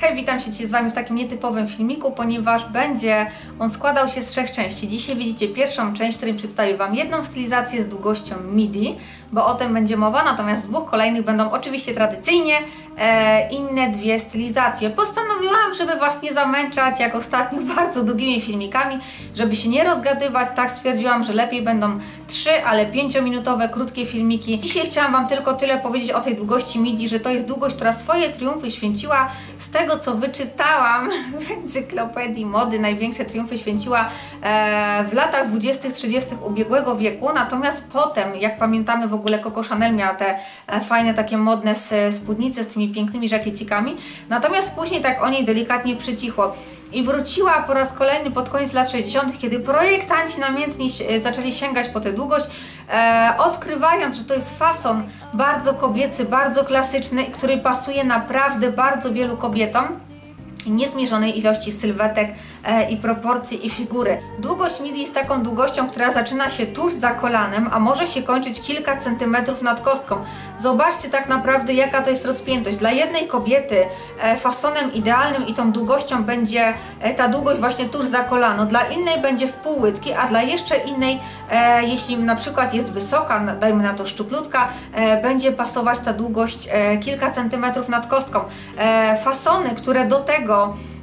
Hej, witam się dzisiaj z Wami w takim nietypowym filmiku, ponieważ będzie on składał się z trzech części. Dzisiaj widzicie pierwszą część, w której przedstawię Wam jedną stylizację z długością midi, bo o tym będzie mowa, natomiast dwóch kolejnych będą oczywiście tradycyjnie e, inne dwie stylizacje. Postanowiłam, żeby Was nie zamęczać, jak ostatnio, bardzo długimi filmikami, żeby się nie rozgadywać, tak stwierdziłam, że lepiej będą trzy, ale pięciominutowe, krótkie filmiki. Dzisiaj chciałam Wam tylko tyle powiedzieć o tej długości midi, że to jest długość, która swoje triumfy święciła z tego, co wyczytałam w encyklopedii mody, największe triumfy święciła e, w latach 20-30 ubiegłego wieku, natomiast potem, jak pamiętamy w ogóle Coco Chanel miała te e, fajne takie modne spódnice z tymi pięknymi żakiecikami, natomiast później tak o niej delikatnie przycichło i wróciła po raz kolejny pod koniec lat 60., kiedy projektanci namiętnie zaczęli sięgać po tę długość, e, odkrywając, że to jest fason bardzo kobiecy, bardzo klasyczny, który pasuje naprawdę bardzo wielu kobietom niezmierzonej ilości sylwetek e, i proporcji i figury. Długość midi jest taką długością, która zaczyna się tuż za kolanem, a może się kończyć kilka centymetrów nad kostką. Zobaczcie tak naprawdę jaka to jest rozpiętość. Dla jednej kobiety e, fasonem idealnym i tą długością będzie e, ta długość właśnie tuż za kolano, dla innej będzie w pół łydki, a dla jeszcze innej, e, jeśli na przykład jest wysoka, dajmy na to szczuplutka, e, będzie pasować ta długość e, kilka centymetrów nad kostką. fasony, które do tego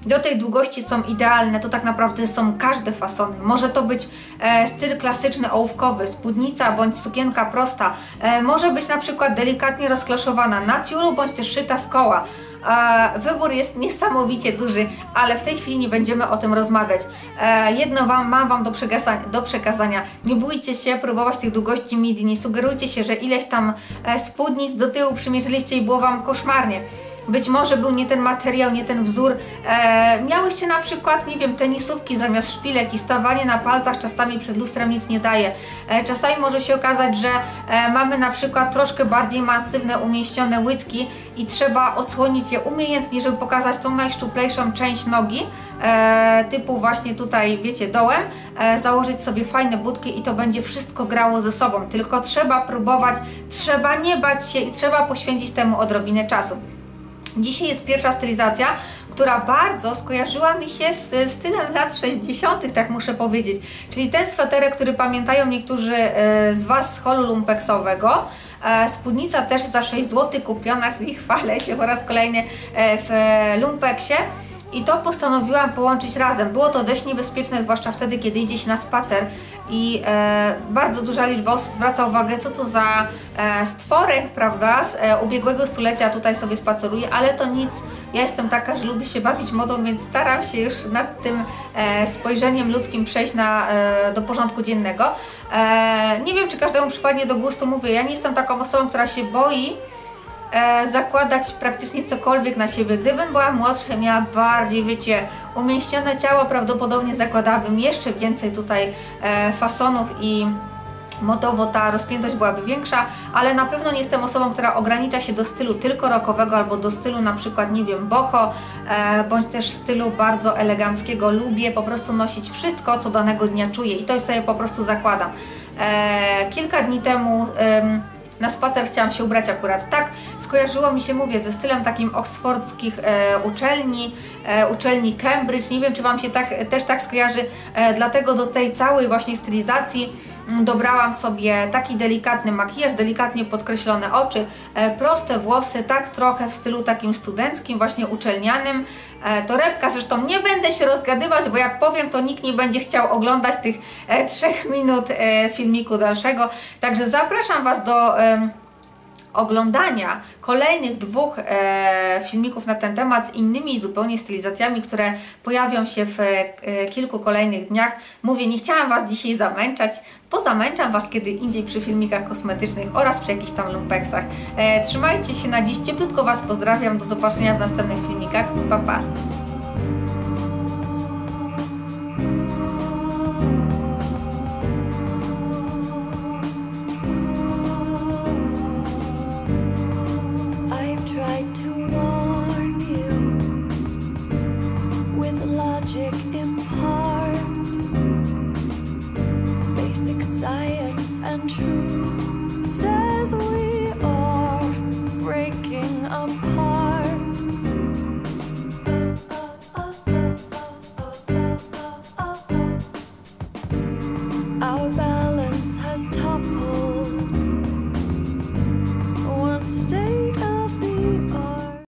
do tej długości są idealne, to tak naprawdę są każde fasony. Może to być e, styl klasyczny ołówkowy, spódnica bądź sukienka prosta. E, może być na przykład delikatnie rozklaszowana na tiulu bądź też szyta z koła. E, wybór jest niesamowicie duży, ale w tej chwili nie będziemy o tym rozmawiać. E, jedno wam, mam Wam do przekazania, do przekazania. Nie bójcie się próbować tych długości midi, nie sugerujcie się, że ileś tam e, spódnic do tyłu przymierzyliście i było Wam koszmarnie być może był nie ten materiał, nie ten wzór. E, miałyście na przykład, nie wiem, tenisówki zamiast szpilek i stawanie na palcach czasami przed lustrem nic nie daje. E, czasami może się okazać, że e, mamy na przykład troszkę bardziej masywne, umieścione łydki i trzeba odsłonić je umiejętnie, żeby pokazać tą najszczuplejszą część nogi, e, typu właśnie tutaj, wiecie, dołem, e, założyć sobie fajne budki i to będzie wszystko grało ze sobą. Tylko trzeba próbować, trzeba nie bać się i trzeba poświęcić temu odrobinę czasu. Dzisiaj jest pierwsza stylizacja, która bardzo skojarzyła mi się z stylem lat 60., tak muszę powiedzieć. Czyli ten sweterek, który pamiętają niektórzy e, z Was z holu lumpeksowego. E, spódnica też za 6 zł kupiona, czyli chwalę się po raz kolejny e, w lumpeksie i to postanowiłam połączyć razem. Było to dość niebezpieczne, zwłaszcza wtedy, kiedy idzie się na spacer i e, bardzo duża liczba osób zwraca uwagę, co to za e, stworek, prawda, z e, ubiegłego stulecia tutaj sobie spaceruje, ale to nic. Ja jestem taka, że lubię się bawić modą, więc staram się już nad tym e, spojrzeniem ludzkim przejść na, e, do porządku dziennego. E, nie wiem, czy każdemu przypadnie do gustu, mówię, ja nie jestem taką osobą, która się boi e, zakładać praktycznie cokolwiek na siebie. Gdybym była młodsza, miała bardziej, wiecie, umieścione ciało, prawdopodobnie zakładałabym jeszcze więcej tutaj e, fasonów i motowo ta rozpiętość byłaby większa, ale na pewno nie jestem osobą, która ogranicza się do stylu tylko rockowego albo do stylu na przykład, nie wiem, boho, e, bądź też stylu bardzo eleganckiego. Lubię po prostu nosić wszystko, co danego dnia czuję i to sobie po prostu zakładam. E, kilka dni temu na spacer chciałam się ubrać akurat tak. Skojarzyło mi się, mówię, ze stylem takim oksfordzkich e, uczelni, e, uczelni Cambridge. Nie wiem, czy Wam się tak, też tak skojarzy, e, dlatego do tej całej właśnie stylizacji dobrałam sobie taki delikatny makijaż, delikatnie podkreślone oczy, e, proste włosy, tak trochę w stylu takim studenckim, właśnie uczelnianym. E, torebka, zresztą nie będę się rozgadywać, bo jak powiem, to nikt nie będzie chciał oglądać tych e, trzech minut filmiku dalszego. Także zapraszam Was do oglądania kolejnych dwóch e, filmików na ten temat z innymi zupełnie stylizacjami, które pojawią się w e, kilku kolejnych dniach. Mówię, nie chciałam Was dzisiaj zamęczać, bo zamęczam Was kiedy indziej przy filmikach kosmetycznych oraz przy jakichś tam lumpeksach. E, trzymajcie się na dziś, cieplutko Was pozdrawiam, do zobaczenia w następnych filmikach. Pa, pa! Our bound